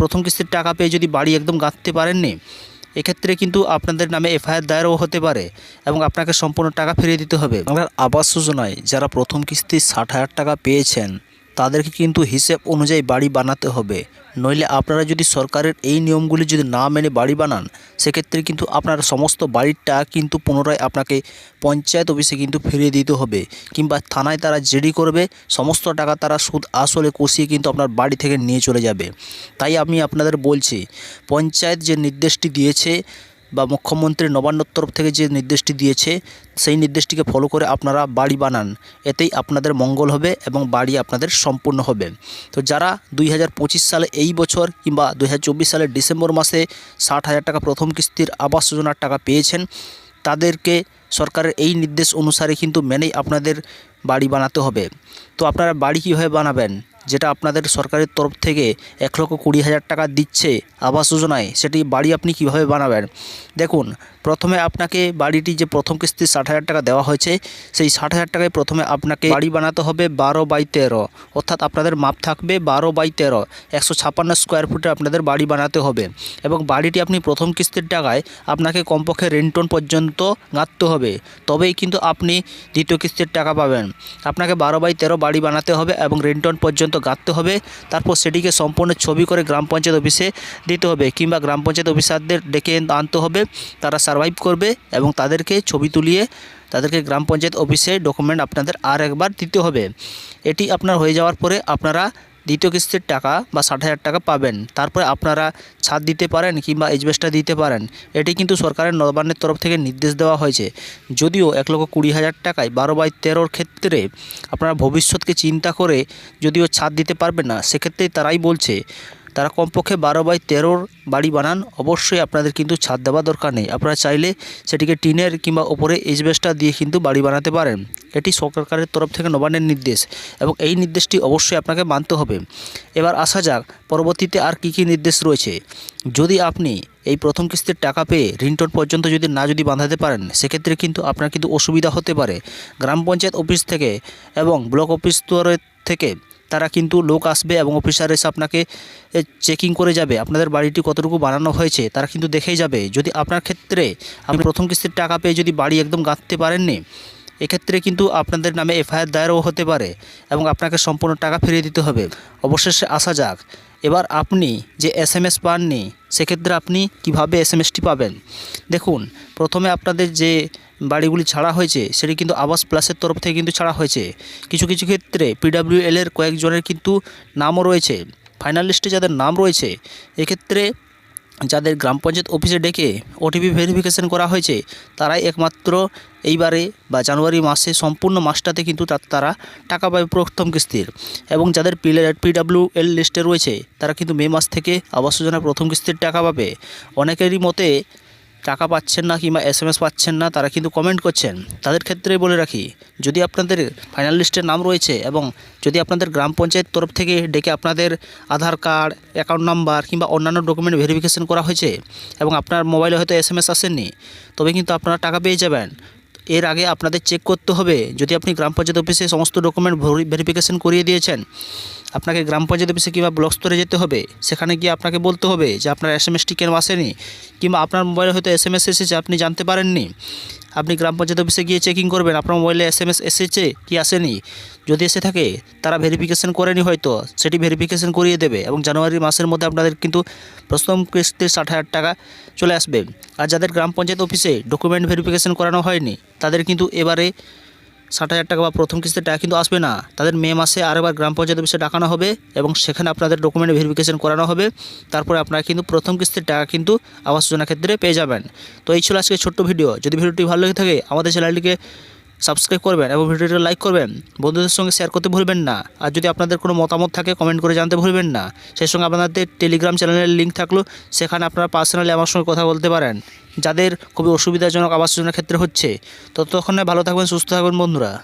প্রথম কিস্তির টাকা পেয়ে যদি বাড়ি একদম গাঁথতে পারেননি, এক্ষেত্রে কিন্তু আপনাদের নামে এফআইআর দায়েরও হতে পারে এবং আপনাকে সম্পূর্ণ টাকা ফিরিয়ে দিতে হবে। আপনার আবাস যোজনায় যারা প্রথম কিস্তি ষাট হাজার টাকা পেয়েছেন তাদেরকে কিন্তু হিসেব অনুযায়ী বাড়ি বানাতে হবে। নইলে আপনারা যদি সরকারের এই নিয়মগুলি যদি না মেনে বাড়ি বানান, সেক্ষেত্রে কিন্তু আপনার সমস্ত বাড়ির টাকা কিন্তু পুনরায় আপনাকে পঞ্চায়েত অফিসে কিন্তু ফিরিয়ে দিতে হবে কিংবা থানায় তারা জেডি করবে, সমস্ত টাকা তারা সুদ আসলে কষিয়ে কিন্তু আপনার বাড়ি থেকে নিয়ে চলে যাবে। তাই আমি আপনাদের বলছি, পঞ্চায়েত যে নির্দেশটি দিয়েছে বা মুখ্যমন্ত্রী নবান্নর তরফ থেকে যে নির্দেশটি দিয়েছে, সেই নির্দেশটিকে ফলো করে আপনারা বাড়ি বানান। এতেই আপনাদের মঙ্গল হবে এবং বাড়ি আপনাদের সম্পূর্ণ হবে। তো যারা দুই হাজার পঁচিশ সালে এই বছর কিংবা দুই হাজার চব্বিশ সালের ডিসেম্বর মাসে ষাট হাজার টাকা প্রথম কিস্তির আবাস যোজনার টাকা পেয়েছেন, তাদেরকে সরকারের এই নির্দেশ অনুসারে কিন্তু মেনেই আপনাদের বাড়ি বানাতে হবে। তো আপনারা বাড়ি কীভাবে বানাবেন? যেটা আপনাদের সরকারের তরফ থেকে এক লক্ষ কুড়ি হাজার টাকা দিচ্ছে আবাস যোজনায়, সেটি বাড়ি আপনি কীভাবে বানাবেন? দেখুন, প্রথমে আপনাকে বাড়িটি যে প্রথম কিস্তি ষাট হাজার টাকা দেওয়া হয়েছে, সেই ষাট হাজার টাকায় প্রথমে আপনাকে বাড়ি বানাতে হবে বারো বাই তেরো। অর্থাৎ আপনাদের মাপ থাকবে বারো বাই তেরো, একশো ছাপ্পান্ন স্কোয়ার ফুটে আপনাদের বাড়ি বানাতে হবে। এবং বাড়িটি আপনি প্রথম কিস্তির টাকায় আপনাকে কমপক্ষে রেন্টন পর্যন্ত গাঁথতে হবে। তবেই কিন্তু আপনি দ্বিতীয় কিস্তির টাকা পাবেন। আপনাকে বারো বাই তেরো বাড়ি বানাতে হবে এবং রেন্টন পর্যন্ত গাঁথতে হবে। তারপর সেটিকে সম্পূর্ণ ছবি করে গ্রাম পঞ্চায়েত অফিসে দিতে হবে কিংবা গ্রাম পঞ্চায়েত অফিসারদের ডেকে আনতে হবে। তারা সার্ভাইভ করবে এবং তাদেরকে ছবি তুলিয়ে তাদেরকে গ্রাম পঞ্চায়েত অফিসে ডকুমেন্ট আপনাদের আর একবার দিতে হবে। এটি আপনার হয়ে যাওয়ার পরে আপনারা দ্বিতীয় কিস্তির টাকা বা ষাট হাজার টাকা পাবেন। তারপরে আপনারা ছাদ দিতে পারেন কিংবা এজবেস্টার দিতে পারেন। এটি কিন্তু সরকারের নবান্নের তরফ থেকে নির্দেশ দেওয়া হয়েছে। যদিও এক লক্ষ কুড়ি হাজার টাকায় বারো বাই তেরোর ক্ষেত্রে আপনারা ভবিষ্যৎকে চিন্তা করে যদিও ছাদ দিতে পারবেন না, সেক্ষেত্রে তারাই বলছে। তারা কমপক্ষে বারো বাই তেরোর বাড়ি বানান। অবশ্যই আপনাদের কিন্তু ছাদ দেওয়া দরকার নেই। আপনারা চাইলে সেটিকে টিনের কিংবা ওপরে এজবেস্টার দিয়ে কিন্তু বাড়ি বানাতে পারেন। এটি সরকারের তরফ থেকে নবান্নের নির্দেশ এবং এই নির্দেশটি অবশ্যই আপনাকে মানতে হবে। এবার আসা যাক, পরবর্তীতে আর কি কি নির্দেশ রয়েছে। যদি আপনি এই প্রথম কিস্তির টাকা পেয়ে রিংটোন পর্যন্ত যদি না যদি বাঁধাতে পারেন, সেক্ষেত্রে কিন্তু আপনার কিন্তু অসুবিধা হতে পারে। গ্রাম পঞ্চায়েত অফিস থেকে এবং ব্লক অফিস থেকে তারা কিন্তু লোক আসবে এবং অফিসার এসে আপনাকে চেকিং করে যাবে, আপনাদের বাড়িটি কতটুকু বানানো হয়েছে, তারা কিন্তু দেখেই যাবে। যদি আপনার ক্ষেত্রে আপনি প্রথম কিস্তির টাকা পেয়ে যদি বাড়ি একদম গাঁথতে পারেননি, এক্ষেত্রে কিন্তু আপনাদের নামে এফআইআর দায়েরও হতে পারে এবং আপনাকে সম্পূর্ণ টাকা ফিরিয়ে দিতে হবে। অবশেষে আসা যাক। এবার আপনি যে এস এম এস পাননি, সেক্ষেত্রে আপনি কীভাবে এস এম এসটি পাবেন? দেখুন, প্রথমে আপনাদের যে বাড়িগুলি ছাড়া হয়েছে, সেটি কিন্তু আবাস প্লাসের তরফ থেকে কিন্তু ছাড়া হয়েছে। কিছু কিছু ক্ষেত্রে পিডাব্লিউএল এর কয়েকজনের কিন্তু নামও রয়েছে। ফাইনাল লিস্টে যাদের নাম রয়েছে, এক্ষেত্রে যাদের গ্রাম পঞ্চায়েত অফিসে ডেকে ওটিপি ভেরিফিকেশন করা হয়েছে, তারাই একমাত্র এইবারে বা জানুয়ারি মাসে সম্পূর্ণ মাসটাতে কিন্তু তারা টাকা পাবে প্রথম কিস্তির। এবং যাদের পিলে পিডাব্লিউ এল লিস্টে রয়েছে, তারা কিন্তু মে মাস থেকে আবাস যোজনা প্রথম কিস্তির টাকা পাবে। অনেকেরই মতে টাকা পাচ্ছেন না কিংবা এস এম এস পাচ্ছেন না, তারা কিন্তু কমেন্ট করছেন। তাদের ক্ষেত্রে বলে রাখি, যদি আপনাদের ফাইনাল লিস্টের নাম রয়েছে এবং যদি আপনাদের গ্রাম পঞ্চায়েত তরফ থেকে ডেকে আপনাদের আধার কার্ড অ্যাকাউন্ট নাম্বার কিংবা অন্যান্য ডকুমেন্ট ভেরিফিকেশন করা হয়েছে এবং আপনার মোবাইলে হয়তো এস এম এস আসেননি, তবে কিন্তু আপনারা টাকা পেয়ে যাবেন। এর আগে আপনাদের চেক করতে হবে। যদি আপনি গ্রাম পঞ্চায়েত অফিসে সমস্ত ডকুমেন্ট ভেরিফিকেশন করিয়ে দিয়েছেন, আপনাকে গ্রাম পঞ্চায়েত অফিসে কিংবা ব্লক স্তরে যেতে হবে। সেখানে গিয়ে আপনাকে বলতে হবে যে আপনার এস এম এসটি কেন আসেনি, কিংবা আপনার মোবাইলে হয়তো এস এম এস এসেছে, আপনি জানতে পারেননি। আপনি গ্রাম পঞ্চায়েত অফিসে গিয়ে চেকিং করবেন। আপনার মোবাইলে এস এম এস এসেছে কি আসেনি? যদি এসে থাকে, তারা ভেরিফিকেশন করেনি হয়তো। সেটি ভেরিফিকেশন করিয়ে দেবে এবং জানুয়ারি মাসের মধ্যে আপনাদের কিন্তু প্রথম কিস্তির ষাট হাজার টাকা চলে আসবে। আর যাদের গ্রাম পঞ্চায়েত অফিসে ডকুমেন্ট ভেরিফিকেশন করানো হয়নি, তাদের কিন্তু এবারে ষাট হাজার টাকা বা প্রথম কিস্তির টাকা কিন্তু আসবে না। তাদের মে মাসে আরেকবার গ্রাম পঞ্চায়েত অফিসে ডাকানো হবে এবং সেখানে আপনাদের ডকুমেন্ট ভেরিফিকেশন করানো হবে। তারপরে আপনারা কিন্তু প্রথম কিস্তির টাকা কিন্তু আবাস যোজনা ক্ষেত্রে পেয়ে যাবেন। তো এই ছিল আজকে ছোট্ট ভিডিও যদি ভিডিওটি ভালো লেগে থাকে, আমাদের চ্যানেলটিকে সাবস্ক্রাইব করবেন এবং ভিডিওটি লাইক করবেন। বন্ধুদের সঙ্গে শেয়ার করতে ভুলবেন না। আর যদি আপনাদের কোনো মতামত থাকে কমেন্ট করে জানতে ভুলবেন না। সেই সঙ্গে আপনাদের টেলিগ্রাম চ্যানেলের লিঙ্ক থাকল, সেখানে আপনারা পার্সোনালি আমার সঙ্গে কথা বলতে পারেন, যাদের খুবই অসুবিধাজনক আবাস যোজনার ক্ষেত্রে হচ্ছে। ততক্ষণে ভালো থাকবেন, সুস্থ থাকবেন বন্ধুরা।